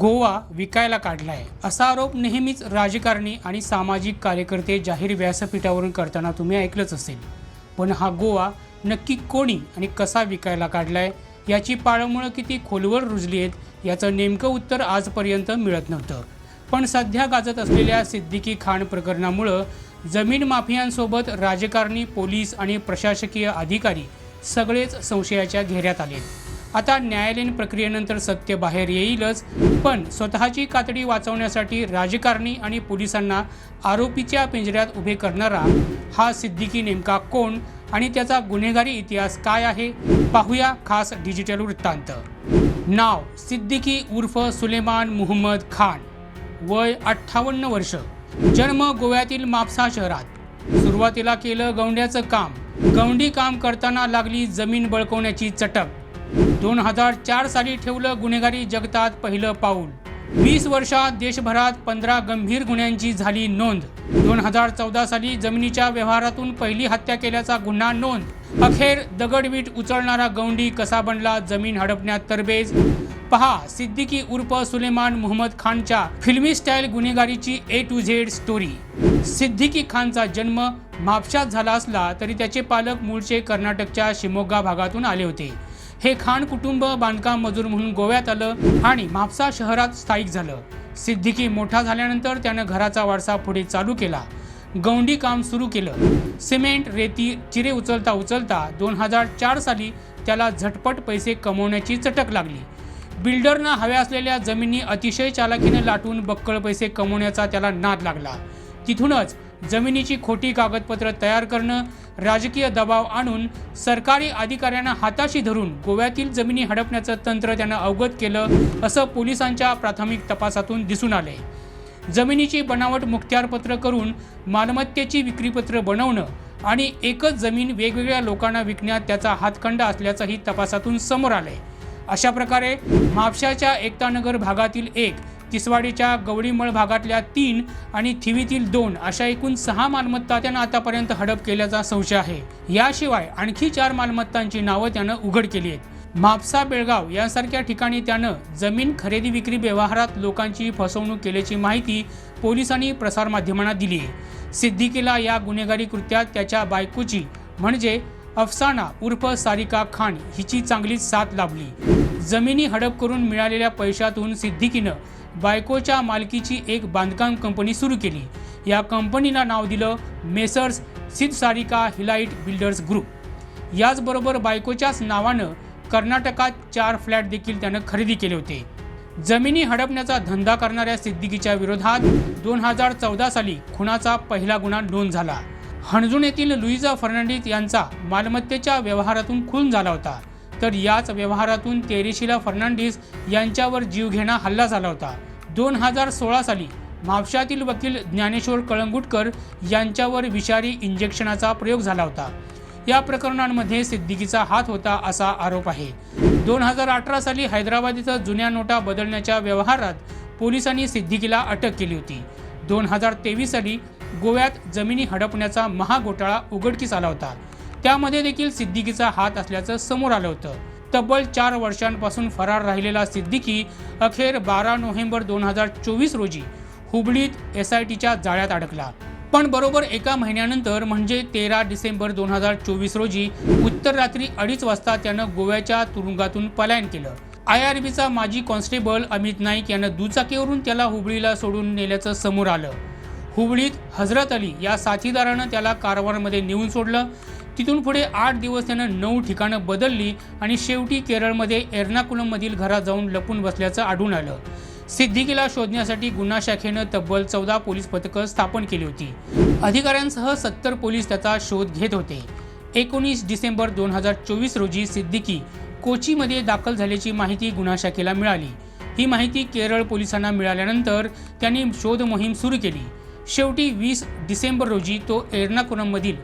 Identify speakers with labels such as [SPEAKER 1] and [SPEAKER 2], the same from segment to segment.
[SPEAKER 1] गोवा विकायला काढला आहे असा आरोप नेहमीच राजकारणी आणि सामाजिक कार्यकर्ते जाहीर व्यासपीठावरून करताना तुम्ही ऐकलंच असेल. पण हा गोवा नक्की कोणी आणि कसा विकायला काढला आहे याची पाळंमुळं किती खोलवर रुजली आहेत याचं नेमकं उत्तर आजपर्यंत मिळत नव्हतं. पण सध्या गाजत असलेल्या सिद्दीकी खान प्रकरणामुळं जमीन माफियांसोबत राजकारणी पोलीस आणि प्रशासकीय अधिकारी सगळेच संशयाच्या घेऱ्यात आलेत. आता न्यायालयीन प्रक्रियेनंतर सत्य बाहेर येईलच पण स्वतःची कातडी वाचवण्यासाठी राजकारणी आणि पोलिसांना आरोपीच्या पिंजऱ्यात उभे करणारा हा सिद्दीकी नेमका कोण आणि त्याचा गुन्हेगारी इतिहास काय आहे पाहूया खास डिजिटल वृत्तांत. नाव सिद्दीकी उर्फ सुलेमान मुहम्मद खान. वय अठ्ठावन्न वर्ष. जन्म गोव्यातील मापसा शहरात. सुरुवातीला केलं गौंड्याचं काम. गौंडी काम करताना लागली जमीन बळकवण्याची चटक. दोन हजार चार साली ठेवलं गुन्हेगारी जगतात पहिलं पाऊल. वीस वर्षात देशभरात पंधरा गंभीर गुन्ह्यांची झाली नोंद. दोन हजार चौदा साली जमिनीच्या व्यवहारातून पहिली हत्या केल्याचा गुन्हा नोंद. अखेर दगडवीट उचलणारा गौंडी कसा बनला जमीन हडपण्यात तरबेज? पहा सिद्दीकी उर्फ सुलेमान मुहम्मद खानच्या फिल्मी style गुन्हेगारीची A to Z story Siddiqui खानचा जन्म म्हापशात झाला असला तरी त्याचे पालक मूळचे कर्नाटकच्या शिमोगा भागातून आले होते. हे खान कुटुंब बांधकाम मजूर म्हणून गोव्यात आलं आणि म्हापसा शहरात स्थायिक झालं. सिद्दीकी मोठा झाल्यानंतर त्यानं घराचा वारसा पुढे चालू केला. गौंडी काम सुरू केलं. सिमेंट रेती चिरे उचलता उचलता दोन हजार चार साली त्याला झटपट पैसे कमवण्याची चटक लागली. बिल्डरना हव्या असलेल्या जमिनी अतिशय चालाकीनं लाटून बक्कळ पैसे कमवण्याचा त्याला नाद लागला. तिथूनच जमिनीची खोटी कागदपत्र तयार करणं राजकीय दबाव आणून सरकारी अधिकाऱ्यांना हाताशी धरून गोव्यातील जमिनी हडपण्याचं तंत्र त्यानं अवगत केलं असं पोलिसांच्या प्राथमिक तपासातून दिसून आले जमिनीची बनावट मुख्त्यारपत्र करून मालमत्तेची विक्रीपत्र बनवणं आणि एकच जमीन वेगवेगळ्या लोकांना विकण्यात त्याचा हातखंडा असल्याचंही तपासातून समोर आलंय. अशा प्रकारे म्हापशाच्या एकतानगर भागातील एक तिसवाडीच्या गवळीमळ भागातल्या तीन आणि थिवीतील दोन अशा एकूण सहा मालमत्ता त्यानं आतापर्यंत हडप केल्याचा संशय आहे. याशिवाय आणखी चार मालमत्तांची नावं त्यानं उघड केली आहेत. म्हापसा बेळगाव यासारख्या ठिकाणी त्यानं जमीन खरेदी विक्री व्यवहारात लोकांची फसवणूक केल्याची माहिती पोलिसांनी प्रसारमाध्यमांना दिली आहे. सिद्दीकीला या गुन्हेगारी कृत्यात त्याच्या बायकोची म्हणजे अफसाना उर्फ सारिका खान हिची चांगलीच साथ लाभली. जमिनी हडप करून मिळालेल्या पैशातून सिद्दीकीनं बायकोच्या मालकीची एक बांधकाम कंपनी सुरू केली. या कंपनीला नाव दिलं Messrs Siddhasarika Highlight builders group. याचबरोबर बायकोच्याच नावानं कर्नाटकात चार फ्लॅट देखील त्यानं खरेदी केले होते. जमिनी हडपण्याचा धंदा करणाऱ्या सिद्दीकीच्या विरोधात दोन हजार चौदा साली खुनाचा पहिला गुन्हा नोंद झाला. हणजून येथील लुईजा फर्नांडिस यांचा मालमत्तेच्या व्यवहारातून खून झाला होता. तर याच व्यवहारातून तेरेशिला फर्नांडिस यांच्यावर जीवघेणा हल्ला झाला होता. दोन हजार सोळा साली म्हापशातील वकील ज्ञानेश्वर कळंगुटकर यांच्यावर विषारी इंजेक्शनाचा प्रयोग झाला होता. या प्रकरणांमध्ये सिद्दीकीचा हात होता असा आरोप आहे. दोन हजार अठरा साली हैदराबाद इथं जुन्या नोटा बदलण्याच्या व्यवहारात पोलिसांनी सिद्दीकीला अटक केली होती. दोन हजार तेवीस साली गोव्यात जमिनी हडपण्याचा महाघोटाळा उघडकीस आला होता. त्यामध्ये देखील सिद्दीकीचा हात असल्याचं समोर आलं होतं. तब्बल चार वर्षांपासून फरार राहिलेला सिद्दीकी अखेर बारा नोव्हेंबर दोन हजार चोवीस रोजी हुबळीत एस आय टीच्या जाळ्यात अडकला. पण बरोबर एका महिन्यानंतर म्हणजे तेरा डिसेंबर दोन हजार चोवीस रोजी उत्तर रात्री अडीच वाजता त्यानं गोव्याच्या तुरुंगातून पलायन केलं. आय आर बीचा माजी कॉन्स्टेबल अमित नाईक यानं दुचाकीवरून त्याला हुबळीला सोडून नेल्याचं समोर आलं. हुबळीत हजरत अली या साथीदारानं त्याला कारवारमध्ये नेऊन सोडलं. तिथून पुढे आठ दिवस त्यानं नऊ ठिकाणं बदलली आणि शेवटी केरळमध्ये एर्नाकुलममधील घरात जाऊन लपून बसल्याचं आढळून आलं. सिद्धिकीला शोधण्यासाठी गुन्हा शाखेनं तब्बल चौदा पोलीस पथकं स्थापन केली होती. अधिकाऱ्यांसह सत्तर पोलीस त्याचा शोध घेत होते. एकोणीस डिसेंबर दोन हजार चोवीस रोजी सिद्दीकी कोचीमध्ये दाखल झाल्याची माहिती गुन्हा शाखेला मिळाली. ही माहिती केरळ पोलिसांना मिळाल्यानंतर त्यांनी शोध मोहीम सुरू केली. शेवटी वीस डिसेंबर रोजी तो एर्नाकुलममधील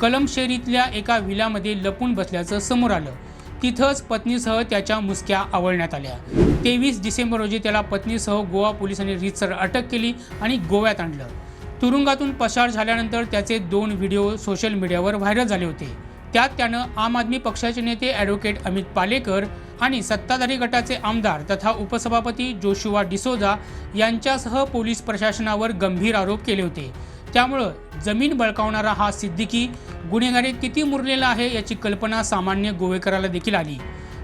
[SPEAKER 1] कलमशेरीतल्या एका विलामध्ये लपून बसल्याचं समोर आलं. तिथंच पत्नीसह त्याच्या मुसक्या आवळण्यात आल्या. तेवीस डिसेंबर रोजी त्याला पत्नीसह गोवा पोलिसांनी रीतसर अटक केली आणि गोव्यात आणलं. तुरुंगातून पसार झाल्यानंतर त्याचे दोन व्हिडिओ सोशल मीडियावर व्हायरल झाले होते. त्यात त्यानं आम आदमी पक्षाचे नेते ॲडव्होकेट अमित पालेकर आणि सत्ताधारी गटाचे आमदार तथा उपसभापती जोशुआ डिसोजा यांच्यासह पोलीस प्रशासनावर गंभीर आरोप केले होते. त्यामुळं जमीन बळकावणारा हा सिद्दीकी गुन्हेगारीत किती मुरलेला आहे याची कल्पना सामान्य गोवेकराला देखील आली.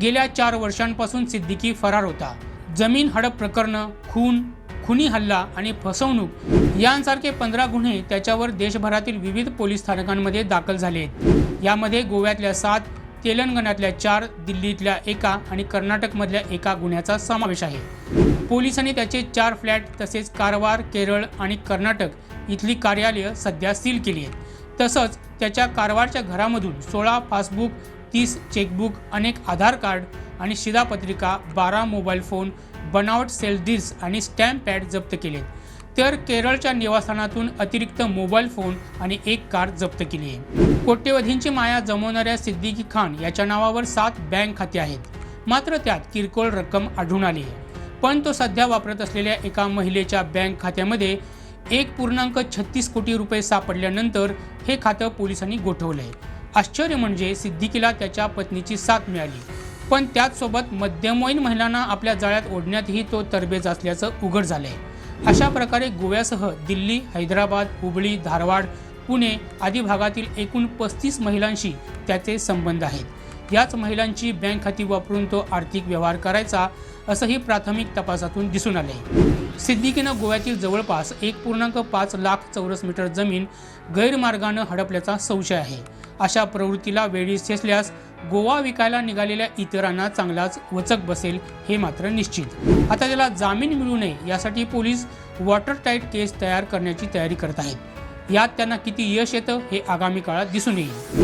[SPEAKER 1] गेल्या चार वर्षांपासून सिद्दीकी फरार होता. जमीन हडप प्रकरणं खून खुनी हल्ला आणि फसवणूक यांसारखे पंधरा गुन्हे त्याच्यावर देशभरातील विविध पोलीस स्थानकांमध्ये दाखल झाले आहेत. यामध्ये गोव्यातल्या सात तेलंगणातल्या चार दिल्लीतल्या एका आणि कर्नाटकमधल्या एका गुन्ह्याचा समावेश आहे. पोलिसांनी त्याचे चार फ्लॅट तसेच कारवार केरळ आणि कर्नाटक इथली कार्यालयं सध्या सील केली आहेत. तसंच त्याच्या कारवारच्या घरामधून सोळा पासबुक तीस चेकबुक अनेक आधार कार्ड आणि शिधापत्रिका बारा मोबाईल फोन बनावट सेल डील्स आणि स्टॅम्प पॅड जप्त केलेत तर केरळच्या निवासस्थानातून अतिरिक्त मोबाईल फोन आणि एक कार जप्त केली आहे. कोट्यवधींची माया जमवणाऱ्या सिद्दीकी खान याच्या नावावर सात बँक खाते आहेत. मात्र त्यात किरकोळ रक्कम आढळून आली आहे. पण तो सध्या वापरत असलेल्या एका महिलेच्या बँक खात्यामध्ये एक पूर्णांक छत्तीस कोटी रुपये सापडल्यानंतर हे खातं पोलिसांनी गोठवलंय. आश्चर्य म्हणजे सिद्दीकीला त्याच्या पत्नीची साथ मिळाली. पण त्याचसोबत मध्यमवयीन महिलांना आपल्या जाळ्यात ओढण्यातही तो तरबेज असल्याचं उघड झालंय. अशा प्रकारे गोव्यासह दिल्ली हैदराबाद हुबळी धारवाड पुणे आदी भागातील एकूण पस्तीस महिलांशी त्याचे संबंध आहेत. याच महिलांची बँक खाती वापरून तो आर्थिक व्यवहार करायचा असंही प्राथमिक तपासातून दिसून आले. सिद्दीकीनं गोव्यातील जवळपास एक पूर्णांक पाच लाख चौरस मीटर जमीन गैरमार्गानं हडपल्याचा संशय आहे. अशा प्रवृत्तीला वेळी ठेचल्यास गोवा विकायला निघालेल्या इतरांना चांगलाच वचक बसेल हे मात्र निश्चित. आता त्याला जामीन मिळू नये यासाठी पोलीस वॉटर टाईट केस तयार करण्याची तयारी करत आहेत. यात त्यांना किती यश येतं हे आगामी काळात दिसून येईल.